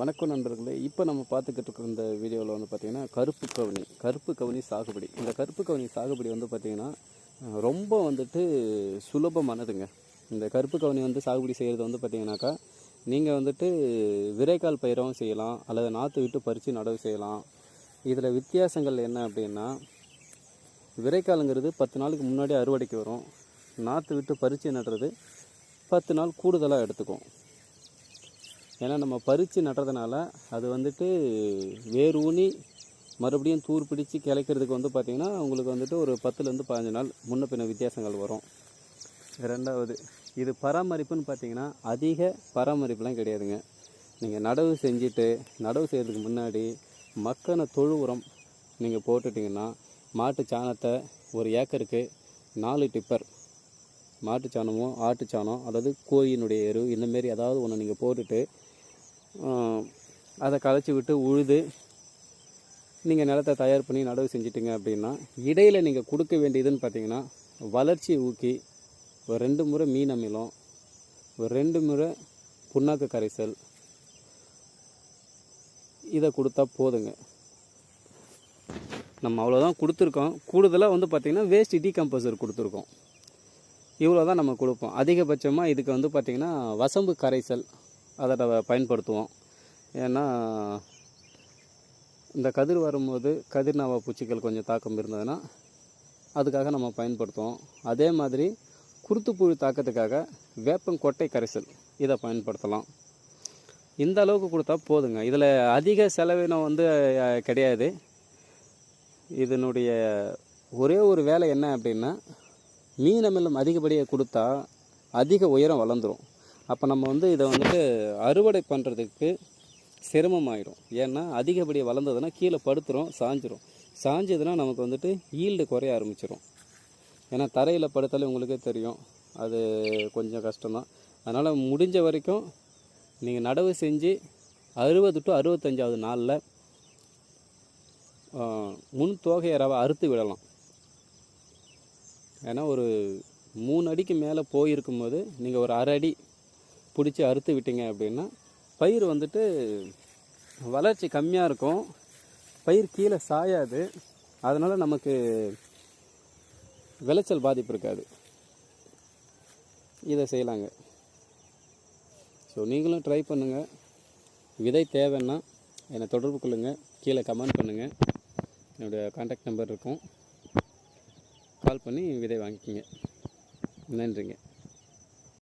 வணக்கம் நண்பர்களே. இப்போ நம்ம பார்த்துக்கிட்டு இருக்கிற இந்த வீடியோவில் வந்து பார்த்திங்கன்னா கருப்பு கவனி கருப்பு கவனி சாகுபடி. இந்த கருப்பு கவனி சாகுபடி வந்து பார்த்திங்கன்னா ரொம்ப வந்துட்டு சுலபமானதுங்க. இந்த கருப்பு கவனி வந்து சாகுபடி செய்கிறது வந்து பார்த்திங்கனாக்கா நீங்கள் வந்துட்டு விரைக்கால் பயிரவும் செய்யலாம் அல்லது நாற்று விட்டு பறித்து நடவு செய்யலாம். இதில் வித்தியாசங்கள் என்ன அப்படின்னா விரைக்காலுங்கிறது பத்து நாளுக்கு முன்னாடி அறுவடைக்கு வரும். நாற்று விட்டு பறித்து நடுறது பத்து நாள் கூடுதலாக எடுத்துக்கும். ஏன்னா நம்ம பறித்து நடுறதுனால அது வந்துட்டு வேர் ஊனி மறுபடியும் தூர் பிடிச்சு கிளைக்கிறதுக்கு வந்து பார்த்திங்கன்னா உங்களுக்கு வந்துட்டு ஒரு பத்துலேருந்து பதினஞ்சு நாள் முன்ன பின்ன வித்தியாசங்கள் வரும். ரெண்டாவது இது பராமரிப்புன்னு பார்த்தீங்கன்னா அதிக பராமரிப்புலாம் கிடையாதுங்க. நீங்கள் நடவு செஞ்சுட்டு நடவு செய்கிறதுக்கு முன்னாடி மக்கான தொழு உரம் நீங்கள் போட்டுட்டிங்கன்னா மாட்டு சாணத்தை ஒரு ஏக்கருக்கு நாலு டிப்பர். மாட்டு சாணமோ ஆட்டு சாணம் அதாவது கோழியினுடைய எரு இந்தமாரி ஏதாவது ஒன்று நீங்கள் போட்டுட்டு அதை களைச்சி விட்டு உழுது நீங்கள் நிலத்தை தயார் பண்ணி நடவு செஞ்சிட்டிங்க அப்படின்னா இடையில் நீங்கள் கொடுக்க வேண்டியதுன்னு பார்த்தீங்கன்னா வளர்ச்சி ஊக்கி ஒரு ரெண்டு முறை மீன் அமிலம் ஒரு ரெண்டு முறை புண்ணாக்கு கரைசல் இதை கொடுத்தா போதுங்க. நம்ம அவ்வளோதான் கொடுத்துருக்கோம். கூடுதலாக வந்து பார்த்திங்கன்னா வேஸ்ட் டீகம்போசர் கொடுத்துருக்கோம். இவ்வளோ தான் நம்ம கொடுப்போம். அதிகபட்சமாக இதுக்கு வந்து பார்த்திங்கன்னா வசம்பு கரைசல் அதை நம்ம பயன்படுத்துவோம். ஏன்னா இந்த கதிர் வரும்போது கதிர்நாவா பூச்சிகள் கொஞ்சம் தாக்கம் இருந்ததுன்னா அதுக்காக நம்ம பயன்படுத்துவோம். அதே மாதிரி குருத்துப்புழு தாக்கத்துக்காக வேப்பங்கொட்டை கரைசல் இதை பயன்படுத்தலாம். இந்த அளவுக்கு கொடுத்தா போதுங்க. இதில் அதிக செலவினம் வந்து கிடையாது. இதனுடைய ஒரே ஒரு வேலை என்ன அப்படின்னா மீன் அதிகப்படியாக கொடுத்தா அதிக உயரம் வளர்ந்துரும். அப்போ நம்ம வந்து இதை வந்துட்டு அறுவடை பண்ணுறதுக்கு சிரமமாயிடும் ஏன்னா அதிகப்படியாக வளர்ந்ததுன்னா கீழே படுத்துரும் சாஞ்சிரும். சாஞ்சதுன்னா நமக்கு வந்துட்டு ஈல்டு குறைய ஆரம்பிச்சிடும் ஏன்னா தரையில் படுத்தாலே உங்களுக்கே தெரியும். அது கொஞ்சம் கஷ்டம்தான். அதனால் முடிஞ்ச வரைக்கும் நீங்கள் நடவு செஞ்சு அறுபது டு அறுபத்தஞ்சாவது நாளில் முன் தோகையரவை அறுத்து விடலாம். ஏன்னா ஒரு மூணு அடிக்கு மேலே போயிருக்கும்போது நீங்கள் ஒரு அரை அடி பிடிச்சி அறுத்து விட்டீங்க அப்படின்னா பயிர் வந்துட்டு வளர்ச்சி கம்மியாக இருக்கும். பயிர் கீழே சாயாது. அதனால் நமக்கு விளைச்சல் பாதிப்பு இருக்காது. இதை செய்யலாங்க. ஸோ நீங்களும் ட்ரை பண்ணுங்கள் விதை தேவைன்னா என்னை தொடர்பு கொள்ளுங்கள் கீழே கமெண்ட் பண்ணுங்கள் என்னுடைய காண்டாக்ட் நம்பர் இருக்கும். கால் பண்ணி விதை வாங்கிக்கிங்க. நன்றிங்க.